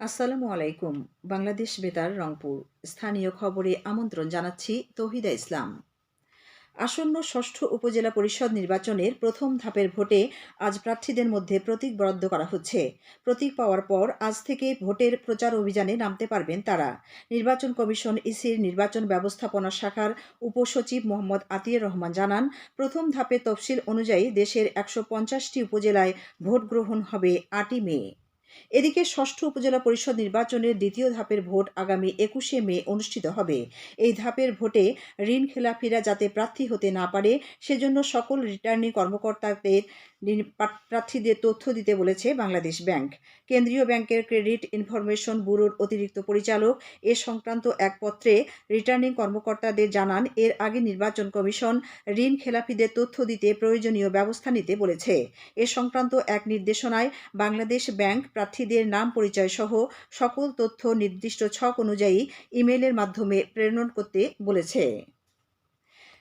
আসসালামু আলাইকুম, বাংলাদেশ বেতার, রংপুর। স্থানীয় খবরে আমন্ত্রণ জানাচ্ছি তহিদা ইসলাম। আসন্ন ষষ্ঠ উপজেলা পরিষদ নির্বাচনের প্রথম ধাপের ভোটে আজ প্রার্থীদের মধ্যে প্রতীক বরাদ্দ করা হচ্ছে। প্রতীক পাওয়ার পর আজ থেকে ভোটের প্রচার অভিযানে নামতে পারবেন তারা। নির্বাচন কমিশন ইসির নির্বাচন ব্যবস্থাপনা শাখার উপসচিব মোহাম্মদ আতিয়ার রহমান জানান, প্রথম ধাপে তফসিল অনুযায়ী দেশের একশো পঞ্চাশটি উপজেলায় ভোট গ্রহণ হবে আটই মে। এদিকে ষষ্ঠ উপজেলা পরিষদ নির্বাচনের দ্বিতীয় ধাপের ভোট আগামী একুশে মে অনুষ্ঠিত হবে। এই ধাপের ভোটে ঋণ খেলাপিরা যাতে প্রার্থী হতে না পারে, সেজন্য সকল রিটার্নিং কর্মকর্তাদের প্রার্থীদের তথ্য দিতে বলেছে বাংলাদেশ ব্যাংক। কেন্দ্রীয় ব্যাংকের ক্রেডিট ইনফরমেশন ব্যুরোর অতিরিক্ত পরিচালক এ সংক্রান্ত এক পত্রে রিটার্নিং কর্মকর্তাদের জানান, এর আগে নির্বাচন কমিশন ঋণ খেলাপিদের তথ্য দিতে প্রয়োজনীয় ব্যবস্থা নিতে বলেছে। এ সংক্রান্ত এক নির্দেশনায় বাংলাদেশ ব্যাংক প্রার্থীদের নাম পরিচয় সহ সকল তথ্য নির্দিষ্ট ছক অনুযায়ী ইমেলের মাধ্যমে প্রেরণ করতে বলেছে।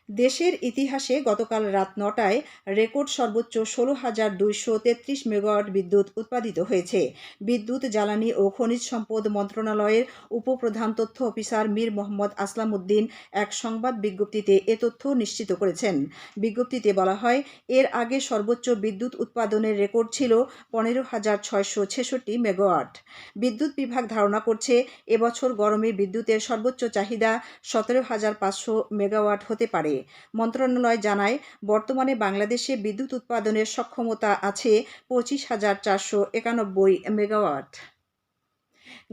দেশের ইতিহাসে গতকাল রাত নটায় রেকর্ড সর্বোচ্চ ষোলো হাজার দুইশো তেত্রিশ মেগাওয়াট বিদ্যুৎ উৎপাদিত হয়েছে। বিদ্যুৎ, জ্বালানি ও খনিজ সম্পদ মন্ত্রণালয়ের উপপ্রধান তথ্য অফিসার মীর মোহাম্মদ আসলাম উদ্দিন এক সংবাদ বিজ্ঞপ্তিতে এ তথ্য নিশ্চিত করেছেন। বিজ্ঞপ্তিতে বলা হয়, এর আগে সর্বোচ্চ বিদ্যুৎ উৎপাদনের রেকর্ড ছিল পনেরো হাজার ছয়শো ছেষট্টি মেগাওয়াট। বিদ্যুৎ বিভাগ ধারণা করছে, এবছর গরমে বিদ্যুতের সর্বোচ্চ চাহিদা সতেরো হাজার পাঁচশো মেগাওয়াট হতে পারে। মন্ত্রণালয় জানায় বর্তমানে বাংলাদেশে বিদ্যুৎ উৎপাদনের সক্ষমতা আছে পঁচিশ হাজার চারশো একানব্বই মেগাওয়াট।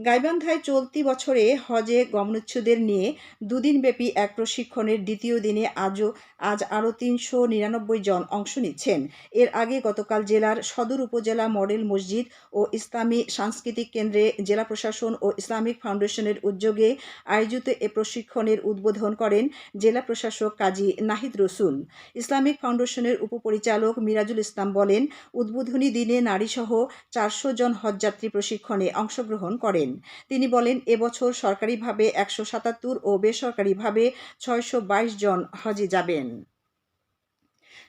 গাইবান্ধায় চলতি বছরে হজে গমনোচ্ছুদের নিয়ে দুদিনব্যাপী এক প্রশিক্ষণের দ্বিতীয় দিনে আজও, আজ আরও তিনশো নিরানব্বই জন অংশ নিচ্ছেন। এর আগে গতকাল জেলার সদর উপজেলা মডেল মসজিদ ও ইসলামী সাংস্কৃতিক কেন্দ্রে জেলা প্রশাসন ও ইসলামিক ফাউন্ডেশনের উদ্যোগে আয়োজিত এ প্রশিক্ষণের উদ্বোধন করেন জেলা প্রশাসক কাজী নাহিদ রসুল। ইসলামিক ফাউন্ডেশনের উপপরিচালক মিরাজুল ইসলাম বলেন, উদ্বোধনী দিনে নারীসহ চারশো জন হজযাত্রী প্রশিক্ষণে অংশগ্রহণ করেন। তিনি বলেন এবছর সরকারিভাবে একশো সাতাত্তর ও বেসরকারিভাবে ছয়শো বাইশ জন হজে যাবেন।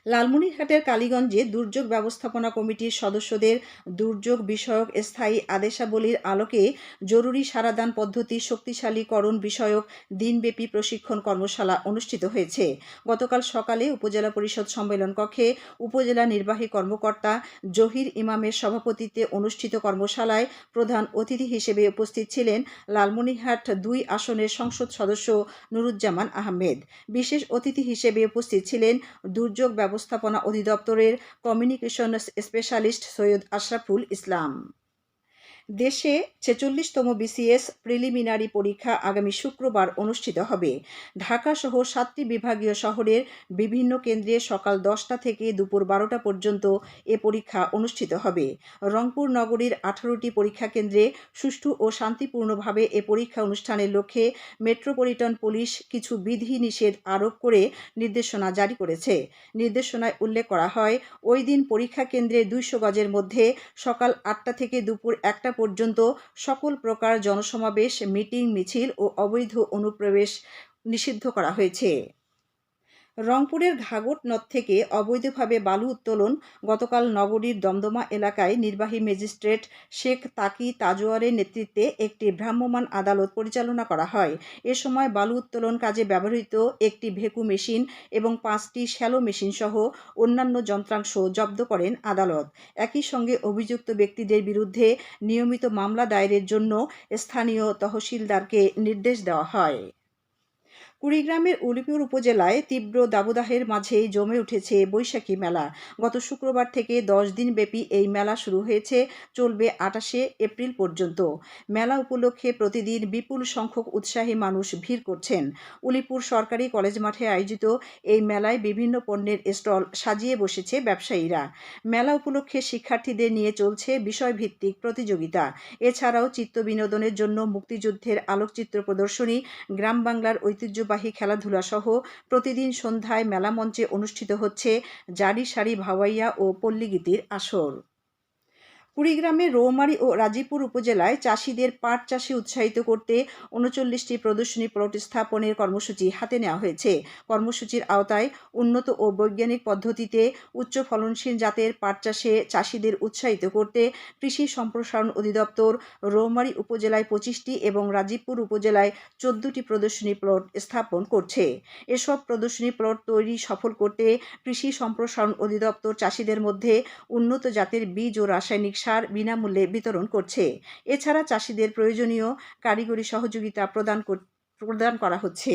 লালমনিরহাটের কালীগঞ্জে দুর্যোগ ব্যবস্থাপনা কমিটির সদস্যদের দুর্যোগ বিষয়ক স্থায়ী আদেশাবলীর আলোকে জরুরি সারাদান পদ্ধতি শক্তিশালীকরণ বিষয়ক দিনব্যাপী প্রশিক্ষণ কর্মশালা অনুষ্ঠিত হয়েছে। গতকাল সকালে উপজেলা পরিষদ সম্মেলন কক্ষে উপজেলা নির্বাহী কর্মকর্তা জহির ইমামের সভাপতিত্বে অনুষ্ঠিত কর্মশালায় প্রধান অতিথি হিসেবে উপস্থিত ছিলেন লালমনিরহাট দুই আসনের সংসদ সদস্য নুরুজ্জামান আহমেদ। বিশেষ অতিথি হিসেবে উপস্থিত ছিলেন দুর্যোগ ব্যবস্থাপনা অধিদপ্তরের কমিউনিকেশন স্পেশালিস্ট সৈয়দ আশরাফুল ইসলাম। দেশে ছেচল্লিশতম বিসিএস প্রিলিমিনারি পরীক্ষা আগামী শুক্রবার অনুষ্ঠিত হবে। ঢাকাসহ সাতটি বিভাগীয় শহরের বিভিন্ন কেন্দ্রে সকাল দশটা থেকে দুপুর বারোটা পর্যন্ত এ পরীক্ষা অনুষ্ঠিত হবে। রংপুর নগরীর আঠারোটি পরীক্ষা কেন্দ্রে সুষ্ঠু ও শান্তিপূর্ণভাবে এ পরীক্ষা অনুষ্ঠানের লক্ষ্যে মেট্রোপলিটন পুলিশ কিছু বিধি নিষেধ আরোপ করে নির্দেশনা জারি করেছে। নির্দেশনায় উল্লেখ করা হয়, ওই দিন পরীক্ষা কেন্দ্রে দুইশো গজের মধ্যে সকাল আটটা থেকে দুপুর একটা পর্যন্ত সকল প্রকার জনসমাবেশ মিটিং মিছিল ও অবৈধ অনুপ্রবেশ নিষিদ্ধ করা হয়েছে। রংপুরের ঘাগট নদ থেকে অবৈধভাবে বালু উত্তোলন গতকাল নগরীর দমদমা এলাকায় নির্বাহী ম্যাজিস্ট্রেট শেখ তাকি তাজোয়ারের নেতৃত্বে একটি ভ্রাম্যমাণ আদালত পরিচালনা করা হয়। এ সময় বালু উত্তোলন কাজে ব্যবহৃত একটি ভেকু মেশিন এবং পাঁচটি শ্যালো মেশিন সহ অন্যান্য যন্ত্রাংশ জব্দ করেন আদালত। একই সঙ্গে অভিযুক্ত ব্যক্তিদের বিরুদ্ধে নিয়মিত মামলা দায়েরের জন্য স্থানীয় তহসিলদারকে নির্দেশ দেওয়া হয়। কুড়িগ্রামের উলিপুর উপজেলায় তীব্র দাবদাহের মাঝেই জমে উঠেছে বৈশাখী মেলা। গত শুক্রবার থেকে দশ দিনব্যাপী এই মেলা শুরু হয়েছে, চলবে আটাশে এপ্রিল পর্যন্ত। মেলা উপলক্ষে প্রতিদিন বিপুল সংখ্যক উৎসাহী মানুষ ভিড় করছেন। উলিপুর সরকারি কলেজ মাঠে আয়োজিত এই মেলায় বিভিন্ন পণ্যের স্টল সাজিয়ে বসেছে ব্যবসায়ীরা। মেলা উপলক্ষে শিক্ষার্থীদের নিয়ে চলছে বিষয়ভিত্তিক প্রতিযোগিতা। এছাড়াও চিত্ত বিনোদনের জন্য মুক্তিযুদ্ধের আলোকচিত্র প্রদর্শনী, গ্রাম বাংলার ঐতিহ্য ঐতিহ্যবাহী খেলাধুলাসহ প্রতিদিন সন্ধ্যায় মেলা মঞ্চে অনুষ্ঠিত হচ্ছে জারি সারি ভাওয়াইয়া ও পল্লীগীতির আসর। কুড়িগ্রামের রৌমারী ও রাজীবপুর উপজেলায় চাষিদের পাট চাষে উৎসাহিত করতে উনচল্লিশটি প্রদর্শনী প্লট স্থাপনের কর্মসূচি হাতে নেওয়া হয়েছে। কর্মসূচির আওতায় উন্নত ও বৈজ্ঞানিক পদ্ধতিতে উচ্চ ফলনশীল জাতের পাট চাষে চাষিদের উৎসাহিত করতে কৃষি সম্প্রসারণ অধিদপ্তর রৌমারী উপজেলায় পঁচিশটি এবং রাজীবপুর উপজেলায় চোদ্দটি প্রদর্শনী প্লট স্থাপন করছে। এসব প্রদর্শনী প্লট তৈরি সফল করতে কৃষি সম্প্রসারণ অধিদপ্তর চাষিদের মধ্যে উন্নত জাতের বীজ ও রাসায়নিক সার বিনামূল্যে বিতরণ করছে। এছাড়া চাষিদের প্রয়োজনীয় কারিগরি সহযোগিতা প্রদান প্রদান করা হচ্ছে।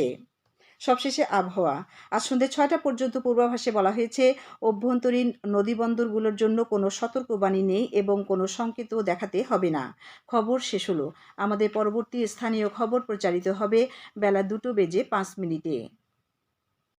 সবশেষে আবহাওয়া। আজ সন্ধ্যে ছয়টা পর্যন্ত পূর্বাভাসে বলা হয়েছে, অভ্যন্তরীণ নদীবন্দরগুলোর জন্য কোনো সতর্কবাণী নেই এবং কোনো সংকেতও দেখাতে হবে না। খবর শেষ হলো। আমাদের পরবর্তী স্থানীয় খবর প্রচারিত হবে বেলা দুটো বেজে পাঁচ মিনিটে।